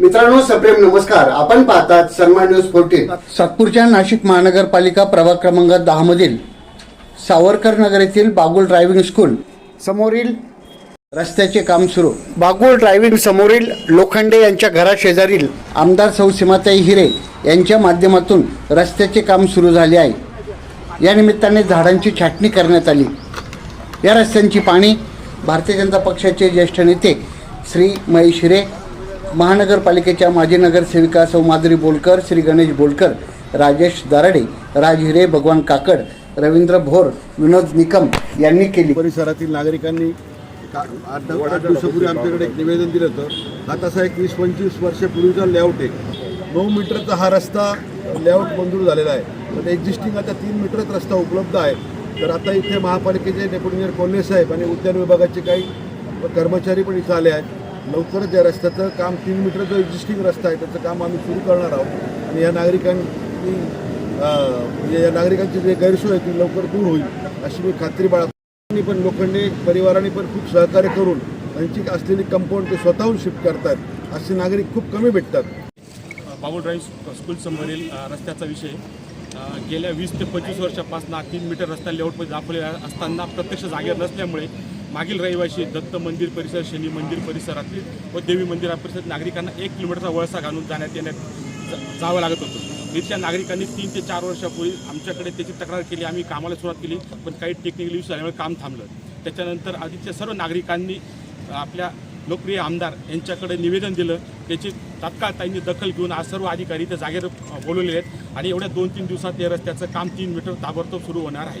मित्रांनो सप्रेम नमस्कार. आपण पाहतात सन्मान न्यूज फोर्टीन सातपूरच्या नाशिक महानगरपालिका प्रभाग क्रमांक दहा मधील सावरकर नगर येथील बागुल ड्रायव्हिंग स्कूल समोरील रस्त्याचे काम सुरू. बागुल ड्रायव्हिंग समोरील लोखंडे यांच्या घराशेजारील आमदार सौ सीमाताई हिरे यांच्या माध्यमातून रस्त्याचे काम सुरू झाले आहे. या निमित्ताने झाडांची छाटणी करण्यात आली. या रस्त्यांची पाणी भारतीय जनता पक्षाचे ज्येष्ठ नेते श्री महेश हिरे महानगरपालिकेच्या माजी नगरसेविका सौ माधुरी बोलकर श्री गणेश बोलकर राजेश दाराडे राज हिरे भगवान काकड रवींद्र भोर विनोद निकम यांनी केली. परिसरातील नागरिकांनी आठ आठ दिवसापूर्वी आमच्याकडे एक निवेदन दिलं होतं. हा तसा एक वीस पंचवीस वर्षापूर्वीचा लेआउट आहे. नऊ मीटरचा हा रस्ता लेआउट मंजूर झालेला आहे. पण एक्झिस्टिंग आता तीन मीटरच रस्ता उपलब्ध आहे. तर आता इथे महापालिकेचे डेप्युटी इंजिनियर कोल्हे साहेब आणि उद्यान विभागाचे काही कर्मचारी पण इथं आले आहेत. लवकरच या रस्त्याचं काम तीन मीटर जो एक्झिस्टिंग रस्ता आहे त्याचं काम आम्ही सुरू करणार आहोत. आणि या नागरिकांनी म्हणजे या नागरिकांची जे गैरसोय आहे ती लवकर दूर होईल अशी मी खात्री बाळगतो. पण लोखंडे परिवाराने पण खूप सहकार्य करून त्यांची असलेली कंपाऊंड ते स्वतःहून शिफ्ट करतात असे नागरिक खूप कमी भेटतात. बाबू ड्राईव्ह स्कूलसमोरील रस्त्याचा विषय. गेल्या वीस ते पंचवीस वर्षापासून तीन मीटर रस्ता लेआउटमध्ये दाखवलेला असताना प्रत्यक्ष जागेवर नसल्यामुळे मागील रहिवाशी दत्त मंदिर परिसर शनी मंदिर परिसरातील व देवी मंदिर परिसरात नागरिकांना एक किलोमीटरचा वळसा घालून जाण्यात येण्यात जा- जावं लागत होतं. इथल्या नागरिकांनी तीन ते चार वर्षापूर्वी आमच्याकडे त्याची तक्रार केली आम्ही कामाला सुरुवात केली पण काही टेक्निकल इश्यू झाल्यामुळे काम थांबलं. त्याच्यानंतर आधीच्या सर्व नागरिकांनी आपल्या लोकप्रिय आमदार यांच्याकडे निवेदन दिलं त्याची तात्काळ त्यांनी दखल घेऊन आज सर्व अधिकारी त्या जागेवर बोलवले बोलवलेले आहेत आणि एवढ्या दोन तीन दिवसात या रस्त्याचं काम तीन मीटर ताबडतोब सुरू होणार आहे.